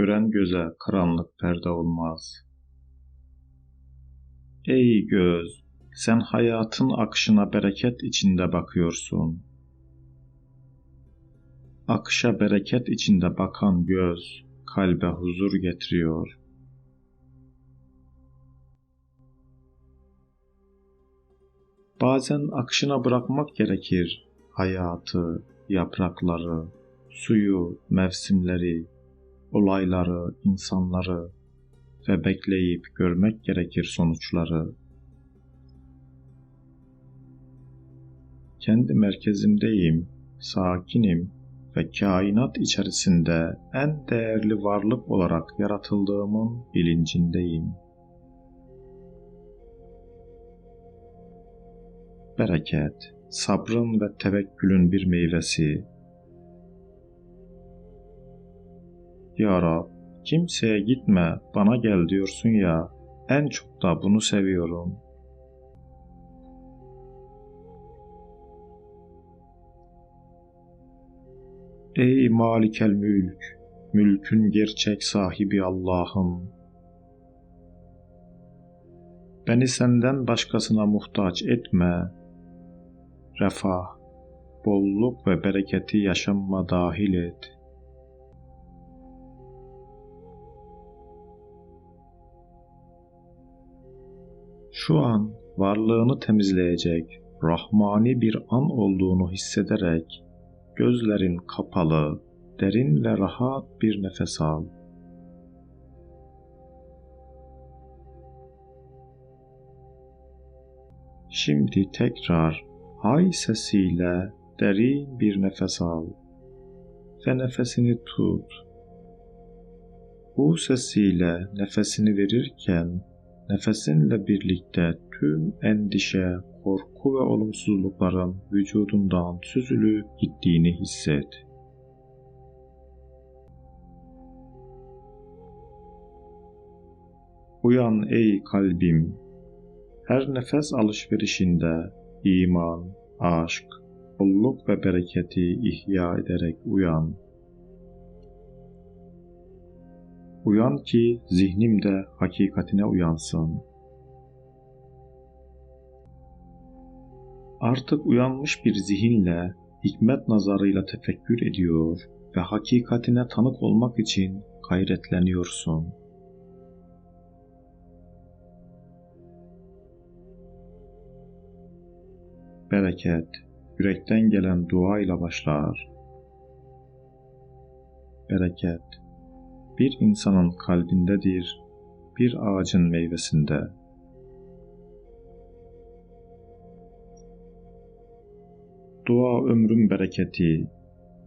gören göze karanlık perde olmaz. Ey göz, sen hayatın akışına bereket içinde bakıyorsun. Akışa bereket içinde bakan göz, kalbe huzur getiriyor. Bazen akışına bırakmak gerekir hayatı, yaprakları, suyu, mevsimleri, olayları, insanları ve bekleyip görmek gerekir sonuçları. Kendi merkezimdeyim, sakinim ve kainat içerisinde en değerli varlık olarak yaratıldığımın bilincindeyim. Bereket, sabrın ve tevekkülün bir meyvesi. Ya Rab, kimseye gitme, bana gel diyorsun ya, en çok da bunu seviyorum. Ey Malikel Mülk, mülkün gerçek sahibi Allah'ım. Beni senden başkasına muhtaç etme. Refah, bolluk ve bereketi yaşamma dahil et. Şu an varlığını temizleyecek rahmani bir an olduğunu hissederek gözlerin kapalı, derin ve rahat bir nefes al. Şimdi tekrar hay sesiyle derin bir nefes al ve nefesini tut. Bu sesiyle nefesini verirken nefesinle birlikte tüm endişe, korku ve olumsuzlukların vücudundan süzülüp gittiğini hisset. Uyan ey kalbim, her nefes alışverişinde iman, aşk, bolluk ve bereketi ihya ederek uyan. Uyan ki zihnim de hakikatine uyansın. Artık uyanmış bir zihinle, hikmet nazarıyla tefekkür ediyor ve hakikatine tanık olmak için gayretleniyorsun. Bereket, yürekten gelen dua ile başlar. Bereket, bir insanın kalbindedir, bir ağacın meyvesinde. Dua ömrün bereketi,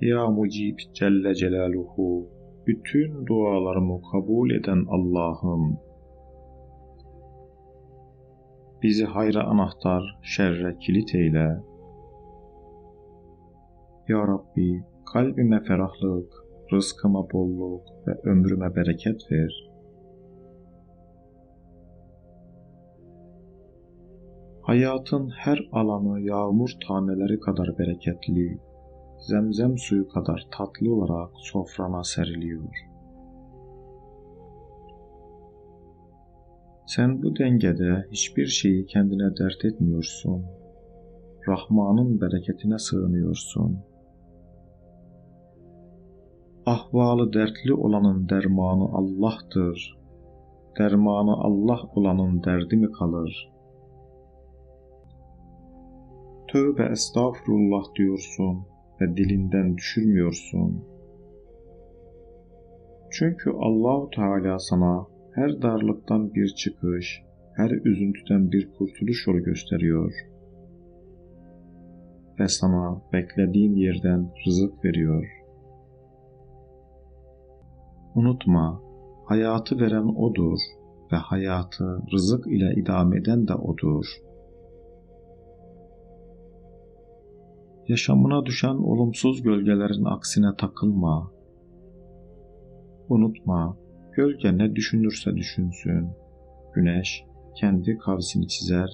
Ya Mucib Celle Celaluhu, bütün dualarımı kabul eden Allah'ım, bizi hayra anahtar, şerre kilit eyle. Ya Rabbi, kalbime ferahlık, rızkıma bolluk ve ömrüme bereket ver. Hayatın her alanı yağmur taneleri kadar bereketli, zemzem suyu kadar tatlı olarak sofrana seriliyor. Sen bu dengede hiçbir şeyi kendine dert etmiyorsun. Rahman'ın bereketine sığınıyorsun.'' Ahvalı dertli olanın dermanı Allah'tır. Dermanı Allah olanın derdi mi kalır? Tövbe estağfurullah diyorsun ve dilinden düşürmüyorsun. Çünkü Allahu Teala sana her darlıktan bir çıkış, her üzüntüden bir kurtuluş yolu gösteriyor. Ve sana beklediğin yerden rızık veriyor. Unutma, hayatı veren O'dur ve hayatı rızık ile idame eden de O'dur. Yaşamına düşen olumsuz gölgelerin aksine takılma. Unutma, gölge ne düşünürse düşünsün. Güneş kendi kavsini çizer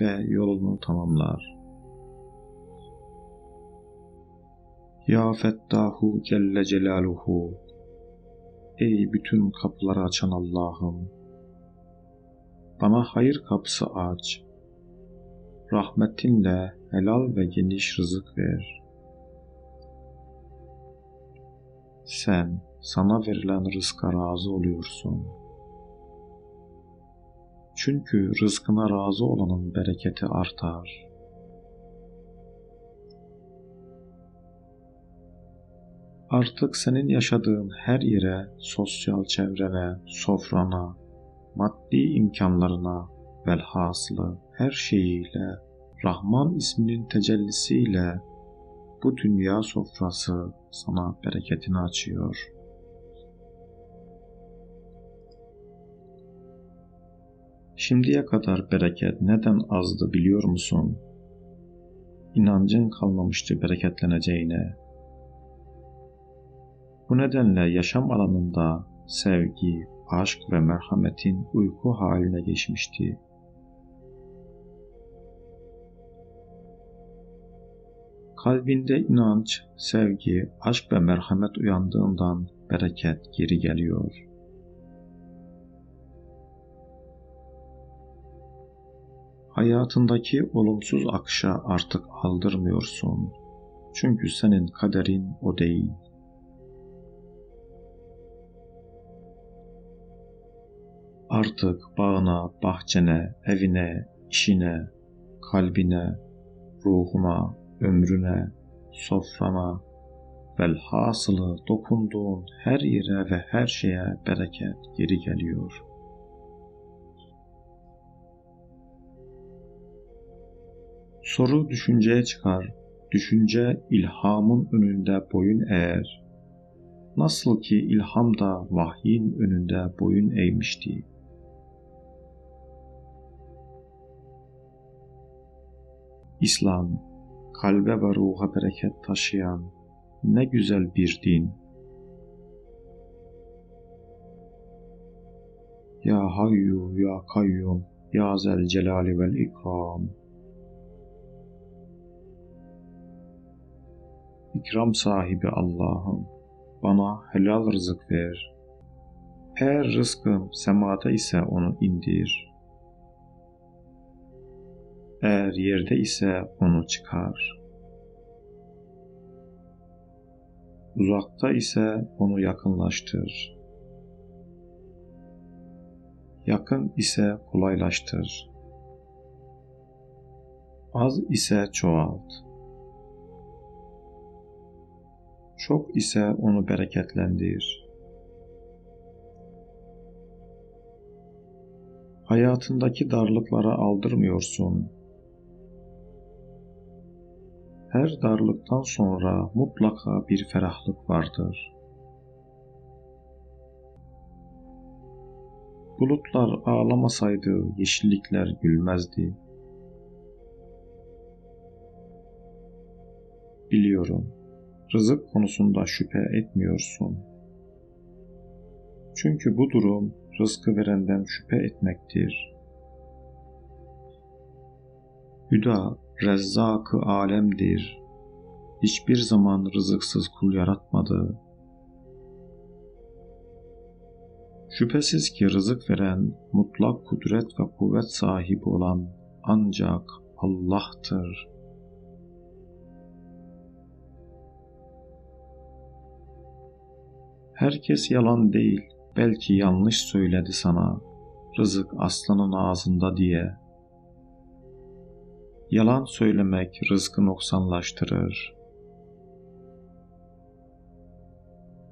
ve yolunu tamamlar. Ya Fettahu Celle Celaluhu ey bütün kapıları açan Allah'ım. Bana hayır kapısı aç. Rahmetinle helal ve geniş rızık ver. Sen sana verilen rızka razı oluyorsun. Çünkü rızkına razı olanın bereketi artar. Artık senin yaşadığın her yere, sosyal çevrene, sofrana, maddi imkanlarına, velhasılı her şeyiyle, Rahman isminin tecellisiyle bu dünya sofrası sana bereketini açıyor. Şimdiye kadar bereket neden azdı biliyor musun? İnancın kalmamıştı bereketleneceğine. Bu nedenle yaşam alanında sevgi, aşk ve merhametin uyku haline geçmişti. Kalbinde inanç, sevgi, aşk ve merhamet uyandığından bereket geri geliyor. Hayatındaki olumsuz akışa artık aldırmıyorsun. Çünkü senin kaderin o değil. Artık bağına, bahçene, evine, işine, kalbine, ruhuna, ömrüne, sofrana, velhasılı dokunduğun her yere ve her şeye bereket geri geliyor. Soru düşünceye çıkar, düşünce ilhamın önünde boyun eğer. Nasıl ki ilham da vahyin önünde boyun eğmişti. İslam, kalbe ve ruha bereket taşıyan ne güzel bir din. Ya Hayyu Ya Kayyum Ya Zel Celali vel İkram. İkram sahibi Allah'ım bana helal rızık ver. Eğer rızkım semada ise onu indir. Eğer yerde ise onu çıkar. Uzakta ise onu yakınlaştır. Yakın ise kolaylaştır. Az ise çoğalt. Çok ise onu bereketlendir. Hayatındaki darlıklara aldırmıyorsun her darlıktan sonra mutlaka bir ferahlık vardır. Bulutlar ağlamasaydı yeşillikler gülmezdi. Biliyorum, rızık konusunda şüphe etmiyorsun. Çünkü bu durum rızkı verenden şüphe etmektir. Hüda Rezzak-ı alemdir. Hiçbir zaman rızıksız kul yaratmadı. Şüphesiz ki rızık veren, mutlak kudret ve kuvvet sahibi olan ancak Allah'tır. Herkes yalan değil, belki yanlış söyledi sana, rızık aslanın ağzında diye.'' Yalan söylemek rızkı noksanlaştırır.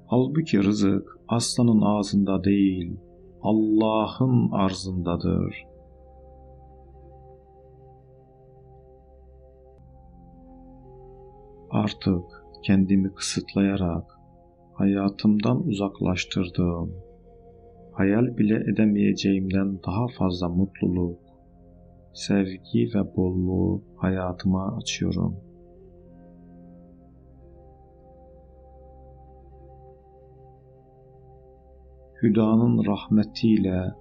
Halbuki rızık aslanın ağzında değil, Allah'ın arzındadır. Artık kendimi kısıtlayarak hayatımdan uzaklaştırdığım, hayal bile edemeyeceğimden daha fazla mutluluk, sevgi ve bolluğu hayatıma açıyorum. Hüdanın rahmetiyle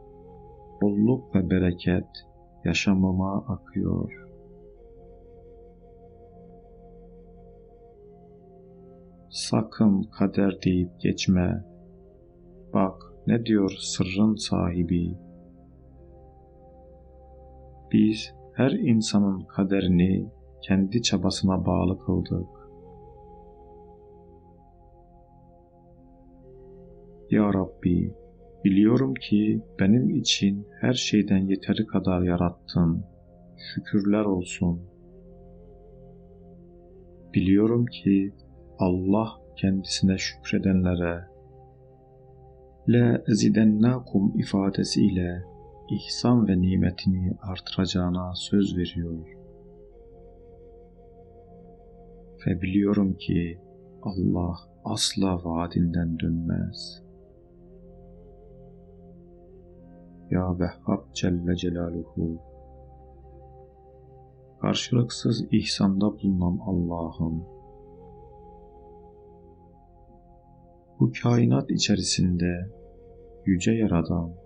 bolluk ve bereket yaşamama akıyor. Sakın kader deyip geçme. Bak ne diyor sırrın sahibi. Biz her insanın kaderini kendi çabasına bağlı kıldık. Ya Rabbi, biliyorum ki benim için her şeyden yeteri kadar yarattın. Şükürler olsun. Biliyorum ki Allah kendisine şükredenlere le ezidennakum ifadesiyle ihsan ve nimetini artıracağına söz veriyor. Ve biliyorum ki Allah asla vaadinden dönmez. Ya Vehhab Celle Celaluhu Karşılıksız ihsanda bulunan Allah'ım bu kainat içerisinde yüce yaradan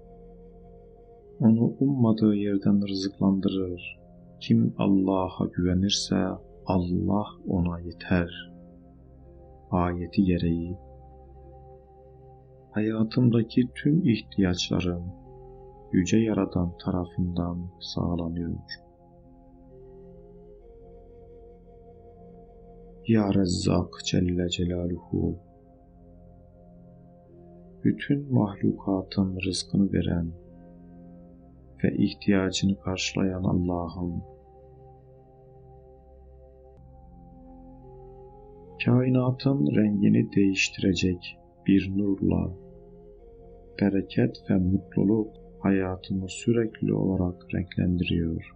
onu ummadığı yerden rızıklandırır. Kim Allah'a güvenirse Allah ona yeter. Ayeti gereği hayatımdaki tüm ihtiyaçlarım Yüce Yaradan tarafından sağlanıyor. Ya Rezzak Celle Celaluhu bütün mahlukatın rızkını veren ve ihtiyacını karşılayan Allah'ım kainatın rengini değiştirecek bir nurla bereket ve mutluluk hayatımı sürekli olarak renklendiriyor.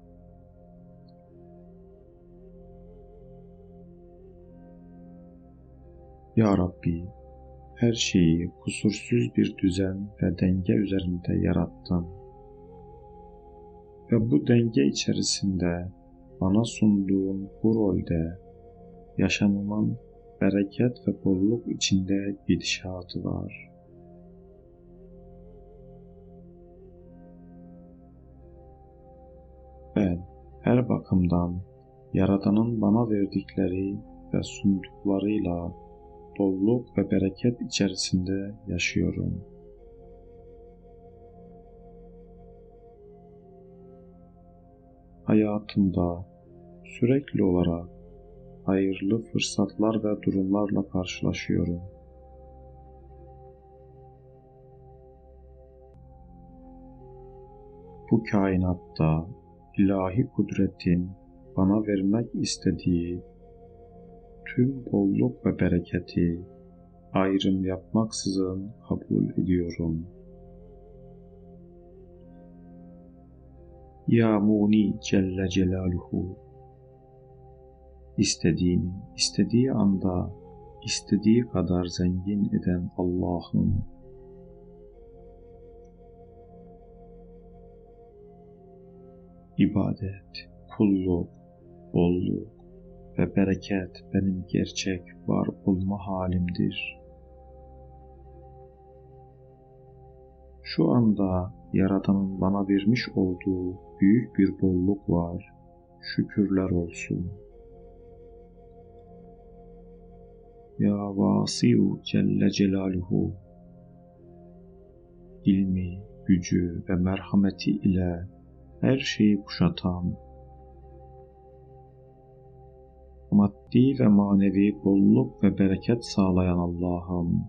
Ya Rabbi, her şeyi kusursuz bir düzen ve denge üzerinde yarattın. Ve bu denge içerisinde bana sunduğun bu rolde yaşamımın bereket ve bolluk içinde gidişatı var. Ben her bakımdan Yaradan'ın bana verdikleri ve sunduklarıyla bolluk ve bereket içerisinde yaşıyorum. Hayatımda sürekli olarak hayırlı fırsatlar ve durumlarla karşılaşıyorum. Bu kainatta ilahi kudretin bana vermek istediği tüm bolluk ve bereketi ayrım yapmaksızın kabul ediyorum. Ya Muni Celle Celaluhu istediğini istediği anda istediği kadar zengin eden Allah'ım ibadet, kulluk, bolluk ve bereket benim gerçek var olma halimdir. Şu anda Yaradan'ın bana vermiş olduğu büyük bir bolluk var. Şükürler olsun. Ya Vasiu Celle Celaluhu ilmi, gücü ve merhameti ile her şeyi kuşatan, maddi ve manevi bolluk ve bereket sağlayan Allah'ım,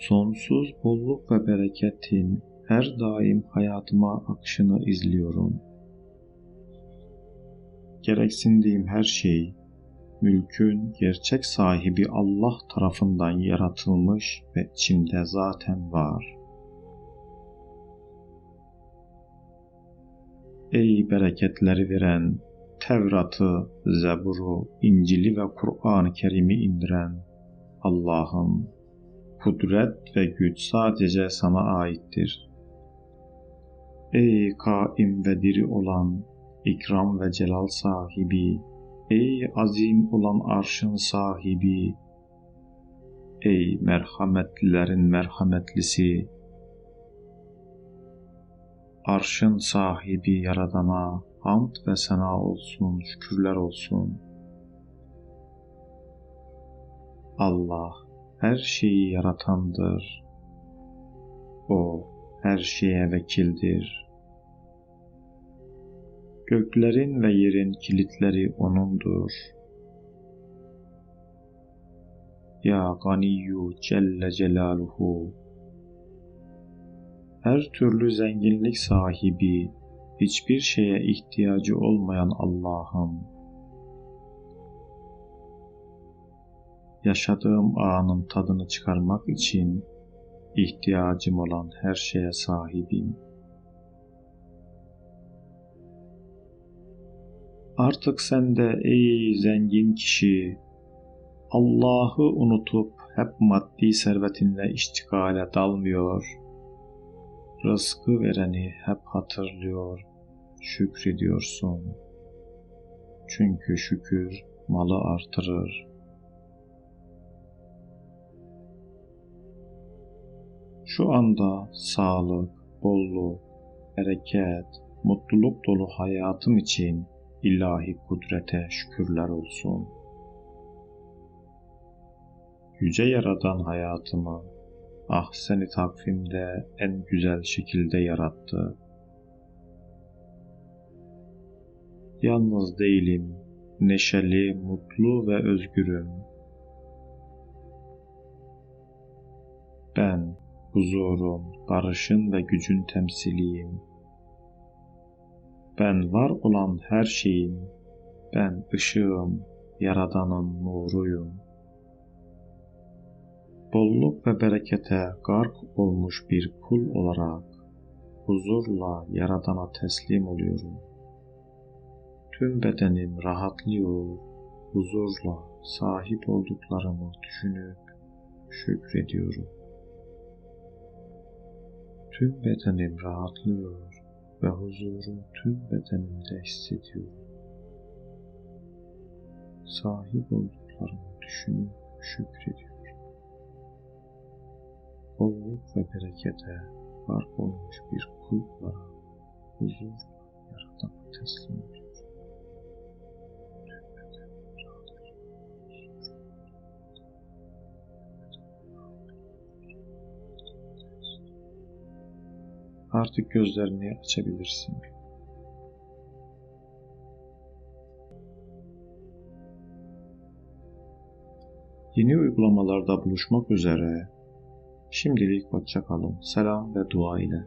sonsuz bolluk ve bereketin her daim hayatıma akışını izliyorum. Gereksindiğim her şey, mülkün gerçek sahibi Allah tarafından yaratılmış ve içinde zaten var.'' Ey bereketleri veren, Tevrat'ı, Zebur'u, İncil'i ve Kur'an-ı Kerim'i indiren Allah'ım, kudret ve güç sadece sana aittir. Ey kaim ve diri olan, ikram ve celal sahibi, ey azim olan arşın sahibi, ey merhametlilerin merhametlisi, Arşın sahibi Yaradan'a hamd ve sena olsun, şükürler olsun. Allah her şeyi yaratandır. O her şeye vekildir. Göklerin ve yerin kilitleri O'nundur. Ya Ganiyyu Celle Celaluhu Her türlü zenginlik sahibi, hiçbir şeye ihtiyacı olmayan Allah'ım, yaşadığım anın tadını çıkarmak için ihtiyacım olan her şeye sahibim. Artık sen de ey zengin kişi, Allah'ı unutup hep maddi servetinle iştigale dalmıyor, rızkı vereni hep hatırlıyor, şükrediyorsun. Çünkü şükür malı artırır. Şu anda sağlık, bolluk, bereket, mutluluk dolu hayatım için ilahi kudrete şükürler olsun. Yüce Yaradan hayatımı ah seni takvimde en güzel şekilde yarattı. Yalnız değilim, neşeli, mutlu ve özgürüm. Ben huzurun, barışın ve gücün temsiliyim. Ben var olan her şeyim, ben ışığım, Yaradan'ın nuruyum. Bolluk ve berekete gark olmuş bir kul olarak huzurla Yaradan'a teslim oluyorum. Tüm bedenim rahatlıyor, huzurla sahip olduklarımı düşünüp şükrediyorum. Tüm bedenim rahatlıyor ve huzuru tüm bedenimde hissediyorum. Sahip olduklarımı düşünüp şükrediyorum. Bolluk ve berekete fark olmuş bir kul olarak huzurla Yaradan'a teslim oluyorum. Artık gözlerini açabilirsin. Yeni uygulamalarda buluşmak üzere. Şimdilik hoşça kalın. Selam ve dua ile.